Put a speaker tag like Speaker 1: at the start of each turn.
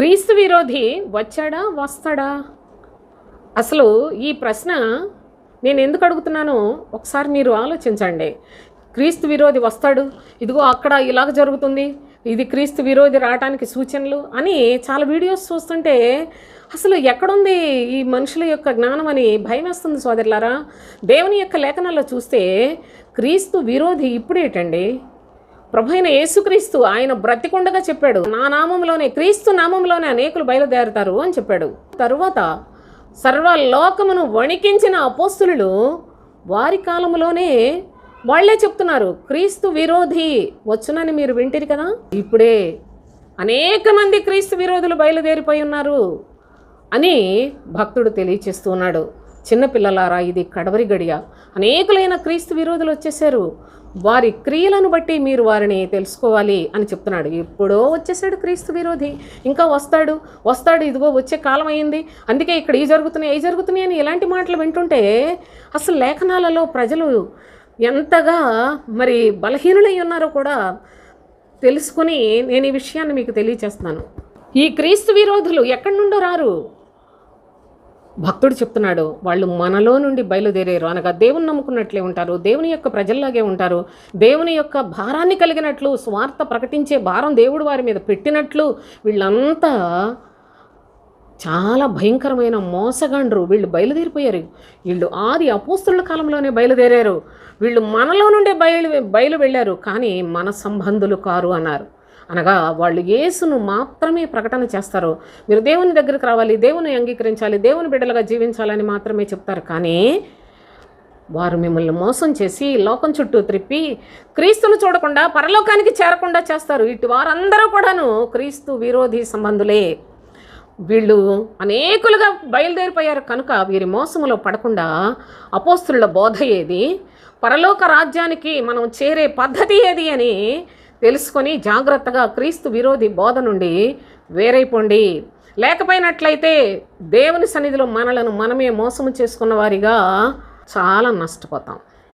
Speaker 1: క్రీస్తు విరోధి వచ్చాడా వస్తాడా? అసలు ఈ ప్రశ్న నేను ఎందుకు అడుగుతున్నానో ఒకసారి మీరు ఆలోచించండి. క్రీస్తు విరోధి వస్తాడు ఇదిగో అక్కడ ఇలాగ జరుగుతుంది ఇది క్రీస్తు విరోధి రావడానికి సూచనలు అని చాలా వీడియోస్ చూస్తుంటే అసలు ఎక్కడుంది ఈ మనుషుల యొక్క జ్ఞానం అని భయం వేస్తుంది సోదరులారా? దేవుని యొక్క లేఖనాల్లో చూస్తే క్రీస్తు విరోధి ఇప్పుడేటండి ప్రభు అయిన యేసుక్రీస్తు ఆయన బ్రతికుండగా చెప్పాడు నా నామంలోనే క్రీస్తు నామంలోనే అనేకులు బయలుదేరుతారు అని చెప్పాడు. తరువాత సర్వలోకమును వణికించిన అపోస్తులు వారి కాలంలోనే వాళ్ళే చెప్తున్నారు క్రీస్తు విరోధి వచ్చునని మీరు వింటిరి కదా? ఇప్పుడే అనేక మంది క్రీస్తు విరోధులు బయలుదేరిపోయి ఉన్నారు అని భక్తుడు తెలియచేస్తూ ఉన్నాడు. చిన్నపిల్లలారా ఇది కడవరి గడియ. అనేకులైన క్రీస్తు విరోధులు వచ్చేసారు వారి క్రియలను బట్టి మీరు వారిని తెలుసుకోవాలి అని చెప్తున్నాడు. ఎప్పుడో వచ్చేసాడు క్రీస్తు విరోధి. ఇంకా వస్తాడు. వస్తాడు ఇదిగో వచ్చే కాలం అయింది అందుకే ఇక్కడ ఈ జరుగుతున్నాయి ఈ జరుగుతున్నాయి అని ఇలాంటి మాటలు వింటుంటే అసలు లేఖనాలలో ప్రజలు ఎంతగా మరి బలహీనులై ఉన్నారో కూడా తెలుసుకుని నేను ఈ విషయాన్ని మీకు తెలియచేస్తున్నాను. ఈ క్రీస్తు విరోధులు ఎక్కడి నుండో రారు. భక్తుడు చెప్తున్నాడు వాళ్ళు మనలో నుండి బయలుదేరారు అనగా దేవుని నమ్ముకున్నట్లే ఉంటారు దేవుని యొక్క ప్రజల్లాగే ఉంటారు. దేవుని యొక్క భారాన్ని కలిగినట్లు స్వార్థ ప్రకటించే భారం దేవుడు వారి మీద పెట్టినట్లు వీళ్ళంతా చాలా భయంకరమైన మోసగాండ్రు. వీళ్ళు బయలుదేరిపోయారు. వీళ్ళు ఆది అపోస్తుల కాలంలోనే బయలుదేరారు. వీళ్ళు మనలో నుండే బయలు బయలు వెళ్ళారు. కానీ మన సంబంధులు కారు అన్నారు. అనగా వాళ్ళు యేసును మాత్రమే ప్రకటన చేస్తారు. మీరు దేవుని దగ్గరికి రావాలి దేవుని అంగీకరించాలి దేవుని బిడ్డలుగా జీవించాలని మాత్రమే చెప్తారు. కానీ వారు మిమ్మల్ని మోసం చేసి లోకం చుట్టూ త్రిప్పి క్రీస్తును చూడకుండా పరలోకానికి చేరకుండా చేస్తారు. ఇటు వారందరూ కూడాను క్రీస్తు విరోధి సంబంధులే. వీళ్ళు అనేకులుగా బయలుదేరిపోయారు. కనుక వీరి మోసములో పడకుండా అపోస్తుల బోధ ఏది? పరలోక రాజ్యానికి మనం చేరే పద్ధతి ఏది అని తెలుసుకొని జాగ్రత్తగా క్రీస్తు విరోధి బోధ నుండి వేరైపోండి. లేకపోయినట్లయితే దేవుని సన్నిధిలో మనలను మనమే మోసము చేసుకున్న వారిగా చాలా నష్టపోతాం.